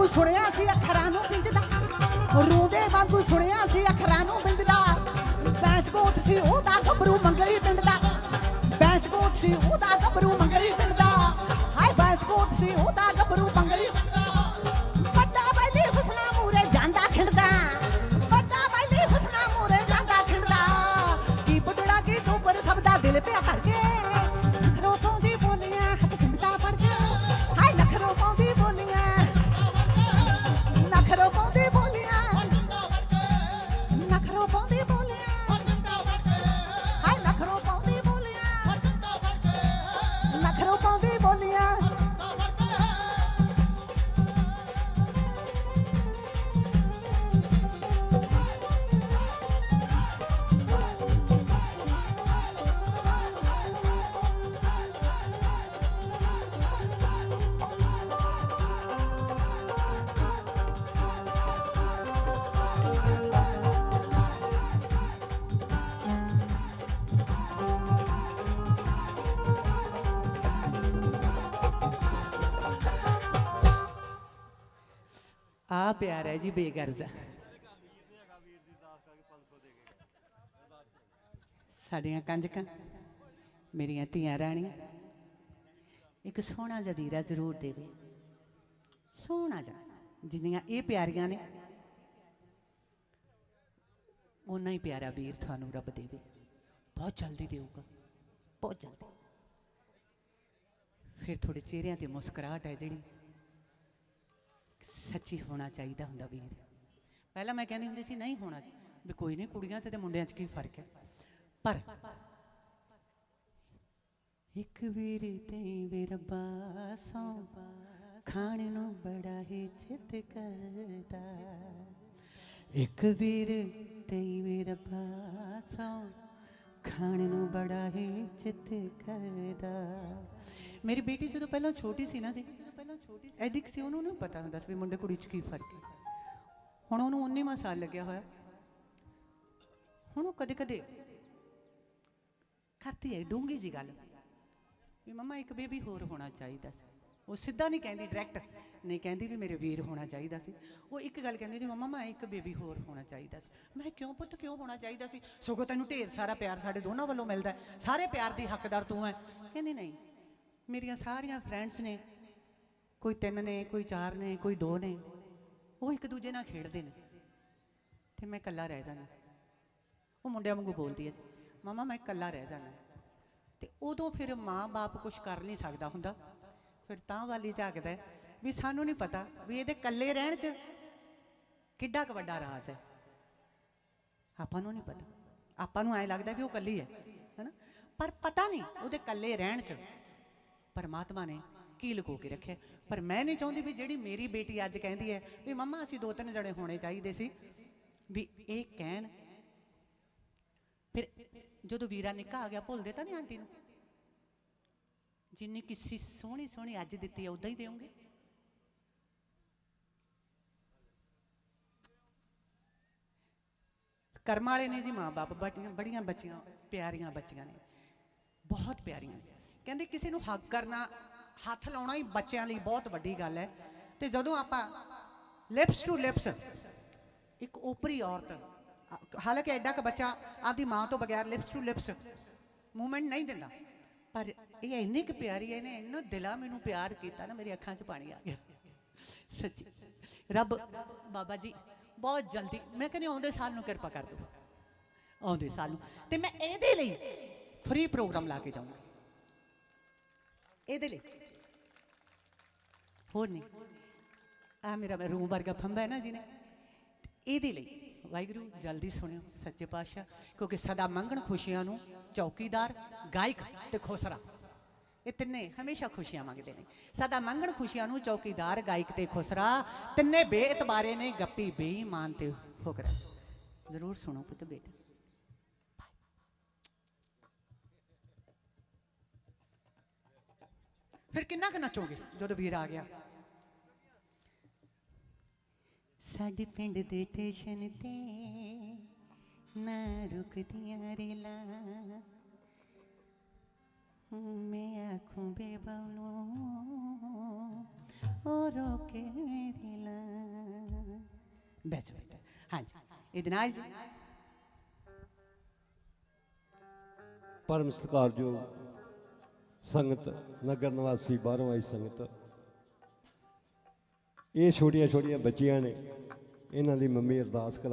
ਵਾਂਗੂ ਸੁਣਿਆ ਸੀ ਅੱਖਰਾਂ ਨੂੰ ਪਿੰਜਦਾ। ਰੋਦੇ ਵਾਂਗੂ ਸੁਣਿਆ ਸੀ ਅੱਖਰਾਂ ਨੂੰ ਪਿੰਜਦਾ। ਬੈਂਸ ਕੋਤ ਸੀ ਉਹਦਾ ਗੱਭਰੂ ਮੰਗਲੀ ਪਿੰਡ ਦਾ ਬੈਂਸ ਕੋਤ ਸੀ ਉਹਦਾ ਗੱਭਰੂ ਮੰਗਲੀ ਪਿੰਡ ਦਾ ਹਾਏ ਬੈਂਸ ਕੋਤ ਸੀ ਉਹਦਾ ਆ ਪਿਆਰ ਹੈ ਜੀ, ਬੇਗਰਜ਼। ਸਾਡੀਆਂ ਕੰਜਕਾਂ, ਮੇਰੀਆਂ ਧੀਆਂ ਰਾਣੀਆਂ, ਇੱਕ ਸੋਹਣਾ ਜਿਹਾ ਵੀਰਾ ਜ਼ਰੂਰ ਦੇਵੇ। ਸੋਹਣਾ ਜਿਹਾ, ਜਿੰਨੀਆਂ ਇਹ ਪਿਆਰੀਆਂ ਨੇ ਉਹਨਾਂ ਹੀ ਪਿਆਰਾ ਵੀਰ ਤੁਹਾਨੂੰ ਰੱਬ ਦੇਵੇ। ਬਹੁਤ ਜਲਦੀ ਦੇਊਗਾ, ਬਹੁਤ ਜਲਦੀ। ਫਿਰ ਥੋੜੇ ਚਿਹਰਿਆਂ ਤੇ ਮੁਸਕਰਾਹਟ ਹੈ ਜਿਹੜੀ। ਸੱਚੀ ਹੋਣਾ ਚਾਹੀਦਾ ਹੁੰਦਾ ਵੀਰ। ਪਹਿਲਾਂ ਮੈਂ ਕਹਿੰਦੀ ਹੁੰਦੀ ਸੀ, ਨਹੀਂ ਹੋਣਾ, ਵੀ ਕੋਈ ਨਹੀਂ, ਕੁੜੀਆਂ 'ਚ ਤੇ ਮੁੰਡਿਆਂ 'ਚ ਕੀ ਫ਼ਰਕ ਹੈ? ਪਰ ਇੱਕ ਵੀਰ ਤੇ ਵੀ ਰੱਬਾ ਸੌਂਪਾ ਖਾਣ ਨੂੰ ਬੜਾ ਹੀ ਚਿੱਤ ਕਰਦਾ। ਇੱਕ ਵੀਰ ਤੇ ਵੀ ਰੱਬਾ ਸੌਂ ਖਾਣ ਨੂੰ ਬੜਾ ਹੀ ਚਿੱਤ ਕਰਦਾ। ਮੇਰੀ ਬੇਟੀ ਜਦੋਂ ਪਹਿਲਾਂ ਛੋਟੀ ਸੀ ਨਾ ਸੀ ਛੋਟੀ ਸੀ, ਐਡਿਕ ਸੀ, ਉਹਨੂੰ ਨਹੀਂ ਪਤਾ ਹੁੰਦਾ ਸੀ ਵੀ ਮੁੰਡੇ ਕੁੜੀ 'ਚ ਕੀ ਫ਼ਰਕ ਹੈ। ਹੁਣ ਉਹਨੂੰ 19ਵਾਂ ਸਾਲ ਲੱਗਿਆ ਹੋਇਆ। ਹੁਣ ਉਹ ਕਦੇ ਕਦੇ ਕਰਤੀ ਹੈ ਡੂੰਗੀ ਜੀ ਗੱਲ। ਵੀ ਮਮਾ, ਇੱਕ ਬੇਬੀ ਹੋਰ ਹੋਣਾ ਚਾਹੀਦਾ ਸੀ। ਉਹ ਸਿੱਧਾ ਨਹੀਂ ਕਹਿੰਦੀ, ਡਾਇਰੈਕਟ ਨਹੀਂ ਕਹਿੰਦੀ ਵੀ ਮੇਰੇ ਵੀਰ ਹੋਣਾ ਚਾਹੀਦਾ ਸੀ। ਉਹ ਇੱਕ ਗੱਲ ਕਹਿੰਦੀ ਨਹੀਂ ਮਮਾ, ਮੈਂ ਇੱਕ ਬੇਬੀ ਹੋਰ ਹੋਣਾ ਚਾਹੀਦਾ ਸੀ। ਮੈਂ ਕਿਉਂ ਪੁੱਤ, ਕਿਉਂ ਹੋਣਾ ਚਾਹੀਦਾ ਸੀ? ਸਗੋਂ ਤੈਨੂੰ ਢੇਰ ਸਾਰਾ ਪਿਆਰ ਸਾਡੇ ਦੋਨਾਂ ਵੱਲੋਂ ਮਿਲਦਾ ਸਾਰੇ ਪਿਆਰ ਦੀ ਹੱਕਦਾਰ ਤੂੰ ਹੈ। ਕਹਿੰਦੀ, ਨਹੀਂ, ਮੇਰੀਆਂ ਸਾਰੀਆਂ ਫਰੈਂਡਸ ਨੇ ਕੋਈ ਤਿੰਨ ਨੇ, ਕੋਈ ਚਾਰ ਨੇ, ਕੋਈ ਦੋ ਨੇ। ਉਹ ਇੱਕ ਦੂਜੇ ਨਾਲ ਖੇਡਦੇ ਨੇ। ਤੇ ਮੈਂ ਇਕੱਲਾ ਰਹਿ ਜਾਣਾ ਉਹ ਮੁੰਡਿਆਂ ਵਾਂਗੂ ਬੋਲਦੀ ਹੈ ਜੀ ਮਮਾ, ਮੈਂ ਇਕੱਲਾ ਰਹਿ ਜਾਣਾ ਤੇ ਉਦੋਂ ਫਿਰ ਮਾਂ-ਬਾਪ ਕੁਝ ਕਰ ਨਹੀਂ ਸਕਦਾ ਹੁੰਦਾ। ਫਿਰ ਤਾਂ ਵਾਲੀ ਝਾਕਦਾ ਵੀ ਸਾਨੂੰ ਨਹੀਂ ਪਤਾ ਵੀ ਇਹਦੇ ਇਕੱਲੇ ਰਹਿਣ 'ਚ ਕਿੱਡਾ ਕੁ ਵੱਡਾ ਰਾਜ਼ ਹੈ। ਆਪਾਂ ਨੂੰ ਨਹੀਂ ਪਤਾ। ਆਪਾਂ ਨੂੰ ਐ ਲੱਗਦਾ ਵੀ ਉਹ ਇਕੱਲੀ ਹੈ, ਹੈਨਾ? ਪਰ ਪਤਾ ਨਹੀਂ ਉਹਦੇ ਇਕੱਲੇ ਰਹਿਣ 'ਚ ਪਰਮਾਤਮਾ ਨੇ ਕੀ ਲੁਕੋ ਕੇ ਰੱਖਿਆ? ਪਰ ਮੈਂ ਨਹੀਂ ਚਾਹੁੰਦੀ ਵੀ ਜਿਹੜੀ ਮੇਰੀ ਬੇਟੀ ਅੱਜ ਕਹਿੰਦੀ ਹੈ ਵੀ ਮੰਮਾ, ਅਸੀਂ ਦੋ ਤਿੰਨ ਜਣੇ ਹੋਣੇ ਚਾਹੀਦੇ ਸੀ। ਵੀ ਇਹ ਕਹਿਣ, ਫਿਰ ਜਦੋਂ ਵੀਰਾ ਨਿੱਕਾ ਆ ਗਿਆ, ਭੁੱਲਦੇ ਤਾਂ ਨਹੀਂ ਆਂਟੀ ਨੂੰ? ਜਿੰਨੀ ਕਿਸੇ ਸੋਹਣੀ ਸੋਹਣੀ ਅੱਜ ਦਿੱਤੀ ਹੈ ਉਦਾਂ ਹੀ ਦੇਵਾਂਗੇ ਕਰਮ ਵਾਲੇ ਨੇ ਜੀ ਮਾਂ-ਬਾਪ ਬੜੀਆਂ ਬੜੀਆਂ ਬੱਚੀਆਂ, ਪਿਆਰੀਆਂ ਬੱਚੀਆਂ ਨੇ। ਬਹੁਤ ਪਿਆਰੀਆਂ ਨੇ। ਕਹਿੰਦੇ ਕਿਸੇ ਨੂੰ ਹੱਕ ਕਰਨਾ ਹੱਥ ਲਾਉਣਾ ਹੀ ਬੱਚਿਆਂ ਲਈ ਬਹੁਤ ਵੱਡੀ ਗੱਲ ਹੈ। ਤੇ ਜਦੋਂ ਆਪਾਂ ਲਿਪਸ ਟੂ ਲਿਪਸ ਇੱਕ ਉਪਰੀ ਔਰਤ, ਹਾਲਾਂਕਿ ਐਡਾ ਕ ਬੱਚਾ ਆਪਦੀ ਮਾਂ ਤੋਂ ਬਗੈਰ ਲਿਪਸ ਟੂ ਲਿਪਸ ਮੂਵਮੈਂਟ ਨਹੀਂ ਦਿੰਦਾ, ਪਰ ਇਹ ਇੰਨੀ ਕੁ ਪਿਆਰੀ ਹੈ, ਇਹਨੇ ਇੰਨਾ ਦਿਲਾ ਮੈਨੂੰ ਪਿਆਰ ਕੀਤਾ ਨਾ ਮੇਰੀ ਅੱਖਾਂ 'ਚ ਪਾਣੀ ਆ ਗਿਆ। ਸੱਚੀ। ਰੱਬ, ਬਾਬਾ ਜੀ, ਬਹੁਤ ਜਲਦੀ, ਮੈਂ ਕਹਿੰਦੀ ਆਉਂਦੇ ਸਾਲ ਨੂੰ ਕਿਰਪਾ ਕਰ ਦਿਓ। ਆਉਂਦੇ ਸਾਲ ਨੂੰ। ਤੇ ਮੈਂ ਇਹਦੇ ਲਈ ਫ੍ਰੀ ਪ੍ਰੋਗਰਾਮ ਲਾ ਕੇ ਜਾਊਂਗੀ। ਇਹਦੇ ਲਈ। ਹੋਰ ਨਹੀਂ। ਆ ਮੇਰਾ ਰੂਮ ਵਰਗਾ ਫੰਬਾ ਹੈ ਨਾ ਜਿਹਨੇ। ਇਹਦੇ ਲਈ ਵਾਹਿਗੁਰੂ, ਜਲਦੀ ਸੁਣਿਓ ਸੱਚੇ ਪਾਤਸ਼ਾਹ, ਕਿਉਂਕਿ ਸਦਾ ਮੰਗਣ ਖੁਸ਼ੀਆਂ ਨੂੰ ਚੌਕੀਦਾਰ, ਗਾਇਕ ਤੇ ਖੋਸਰਾ। ਇਹ ਤਿੰਨੇ ਹਮੇਸ਼ਾ ਖੁਸ਼ੀਆਂ ਮੰਗਦੇ ਨੇ। ਸਦਾ ਮੰਗਣ ਖੁਸ਼ੀਆਂ ਨੂੰ ਚੌਕੀਦਾਰ, ਗਾਇਕ ਤੇ ਖੁਸਰਾ, ਤਿੰਨੇ ਬੇਇਤਬਾਰੇ ਨੇ, ਗੱਪੀ ਬੇਈਮਾਨ ਤੇ ਫੁਕਰਾ। ਜ਼ਰੂਰ ਸੁਣੋ ਪੁੱਤ ਬੇਟਾ। ਫਿਰ ਕਿੰਨਾ ਕੁ ਨੱਚੋਗੇ ਜਦੋਂ ਵੀਰ ਆ ਗਿਆ? ਸਾਡੇ ਪਿੰਡ ਦੇ ਸਟੇਸ਼ਨ ਤੇ ਨਾ ਰੁਕਦੀਆਂ ਰੇਲਾਂ। ਮੈਂ ਆਖੂੰ ਬੇਬਵਨੋ ਉਹ ਰੋਕੇ ਰੇਲਾਂ। ਬੈਠੋ ਬੇਟਾ ਹਾਂਜੀ ਇਹਦੇ ਨਾਲ ਜੀ ਪਰਮ ਸਤਿਕਾਰਯੋਗ ਸੰਗਤ, ਨਗਰ ਨਿਵਾਸੀ ਬਾਹਰੋਂ ਆਈ ਸੰਗਤ। ਇਹ ਛੋਟੀਆਂ ਛੋਟੀਆਂ ਬੱਚੀਆਂ ਨੇ, ਇਹਨਾਂ ਦੀ ਮੰਮੀ ਅਰਦਾਸ ਕਰਾ